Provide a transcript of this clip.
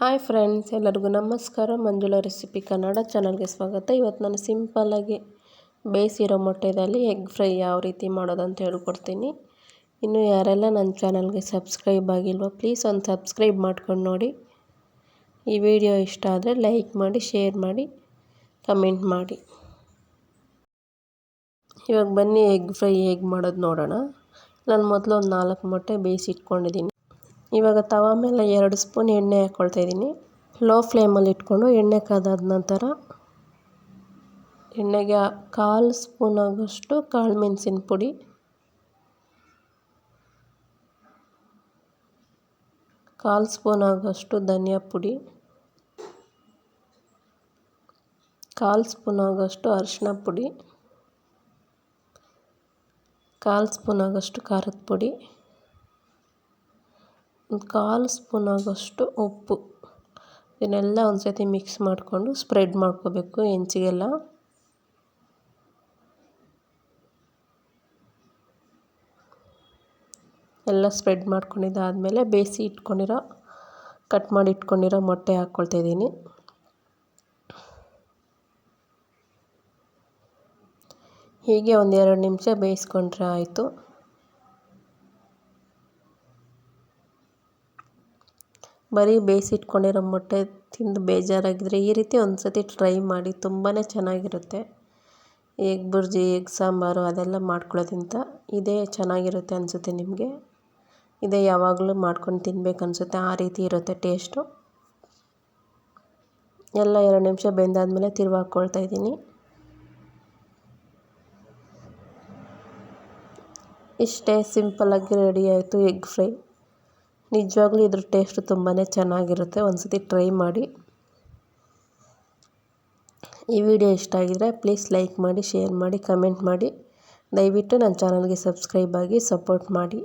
Hi friends, ಎಲ್ಲರಿಗೂ ನಮಸ್ಕಾರ. Manjula recipe Kannada ಚಾನಲ್ಗೆ ಸ್ವಾಗತ. ಇವತ್ತು ನಾನು ಸಿಂಪಲ್ಲಾಗಿ ಬೇಯಿಸಿರೋ ಮೊಟ್ಟೆದಲ್ಲಿ ಎಗ್ ಫ್ರೈ ಯಾವ ರೀತಿ ಮಾಡೋದಂತ ಹೇಳ್ಕೊಡ್ತೀನಿ. ಇನ್ನು ಯಾರೆಲ್ಲ ನನ್ನ ಚಾನಲ್ಗೆ ಸಬ್ಸ್ಕ್ರೈಬ್ ಆಗಿಲ್ವೋ ಪ್ಲೀಸ್ ಒಂದು ಸಬ್ಸ್ಕ್ರೈಬ್ ಮಾಡ್ಕೊಂಡು ನೋಡಿ. ಈ ವಿಡಿಯೋ ಇಷ್ಟ ಆದರೆ ಲೈಕ್ ಮಾಡಿ ಶೇರ್ ಮಾಡಿ ಕಮೆಂಟ್ ಮಾಡಿ. ಇವಾಗ ಬನ್ನಿ ಎಗ್ ಫ್ರೈ ಹೇಗೆ ಮಾಡೋದು ನೋಡೋಣ. ನಾನು ಮೊದಲು ಒಂದು ನಾಲ್ಕು ಮೊಟ್ಟೆ ಬೇಯಿಸಿ ಇಟ್ಕೊಂಡಿದ್ದೀನಿ ಇವಾಗ ತವ ಮೇಲೆ ಎರಡು ಸ್ಪೂನ್ ಎಣ್ಣೆ ಹಾಕ್ಕೊಳ್ತಾ ಇದ್ದೀನಿ. ಲೋ ಫ್ಲೇಮಲ್ಲಿ ಇಟ್ಕೊಂಡು ಎಣ್ಣೆ ಕಾದಾದ ನಂತರ ಎಣ್ಣೆಗೆ ಕಾಲು ಸ್ಪೂನ್ ಆಗೋಷ್ಟು ಕಾಳು ಮೆಣಸಿನ ಪುಡಿ. ಕಾಲು ಸ್ಪೂನ್ ಆಗೋಷ್ಟು ಧನಿಯಾ ಪುಡಿ. ಕಾಲು ಸ್ಪೂನ್ ಆಗೋಷ್ಟು ಅರಿಶಿನ ಪುಡಿ. ಕಾಲು ಸ್ಪೂನ್ ಆಗೋಷ್ಟು ಖಾರದ ಪುಡಿ. ಒಂದು ಕಾಲು ಸ್ಪೂನ್ ಆಗೋಷ್ಟು ಉಪ್ಪು. ಇದನ್ನೆಲ್ಲ ಒಂದು ಸತಿ ಮಿಕ್ಸ್ ಮಾಡಿಕೊಂಡು ಸ್ಪ್ರೆಡ್ ಮಾಡ್ಕೋಬೇಕು ಹೆಂಚಿಗೆಲ್ಲ. ಎಲ್ಲ ಸ್ಪ್ರೆಡ್ ಮಾಡ್ಕೊಂಡಿದ್ದಾದಮೇಲೆ ಬೇಯಿಸಿ ಇಟ್ಕೊಂಡಿರೋ ಕಟ್ ಮಾಡಿ ಇಟ್ಕೊಂಡಿರೋ ಮೊಟ್ಟೆ ಹಾಕ್ಕೊಳ್ತಾ ಇದ್ದೀನಿ. ಹೀಗೆ ಒಂದೆರಡು ನಿಮಿಷ ಬೇಯಿಸ್ಕೊಂಡ್ರೆ ಆಯಿತು. ಬರೀ ಬೇಯಿಸಿಟ್ಕೊಂಡಿರೋ ಮೊಟ್ಟೆ ತಿಂದು ಬೇಜಾರಾಗಿದ್ದರೆ ಈ ರೀತಿ ಒಂದು ಸತಿ ಟ್ರೈ ಮಾಡಿ ತುಂಬಾ ಚೆನ್ನಾಗಿರುತ್ತೆ. ಎಗ್ ಬುರ್ಜಿ ಎಗ್ ಸಾಂಬಾರು ಅದೆಲ್ಲ ಮಾಡ್ಕೊಳ್ಳೋದಿಂತ ಇದೇ ಚೆನ್ನಾಗಿರುತ್ತೆ ಅನಿಸುತ್ತೆ ನಿಮಗೆ? ಇದೇ ಯಾವಾಗಲೂ ಮಾಡ್ಕೊಂಡು ತಿನ್ಬೇಕು ಅನಿಸುತ್ತೆ, ಆ ರೀತಿ ಇರುತ್ತೆ ಟೇಸ್ಟು. ಎಲ್ಲ ಎರಡು ನಿಮಿಷ ಬೆಂದಾದಮೇಲೆ ತಿರುವಾಕೊಳ್ತಾ ಇದ್ದೀನಿ. ಇಷ್ಟೇ ಸಿಂಪಲ್ಲಾಗಿ ರೆಡಿ ಆಯಿತು ಎಗ್ ಫ್ರೈ. ನಿಜವಾಗ್ಲೂ ಇದ್ರ ಟೇಸ್ಟ್ ತುಂಬಾ ಚೆನ್ನಾಗಿರುತ್ತೆ. ಒಂದು ಸತಿ ಟ್ರೈ ಮಾಡಿ. ಈ ವಿಡಿಯೋ ಇಷ್ಟ ಆಗಿದ್ರೆ ಪ್ಲೀಸ್ ಲೈಕ್ ಮಾಡಿ ಶೇರ್ ಮಾಡಿ ಕಮೆಂಟ್ ಮಾಡಿ. ದಯವಿಟ್ಟು ನನ್ನ ಚಾನಲ್ಗೆ ಸಬ್ಸ್ಕ್ರೈಬ್ ಆಗಿ ಸಪೋರ್ಟ್ ಮಾಡಿ.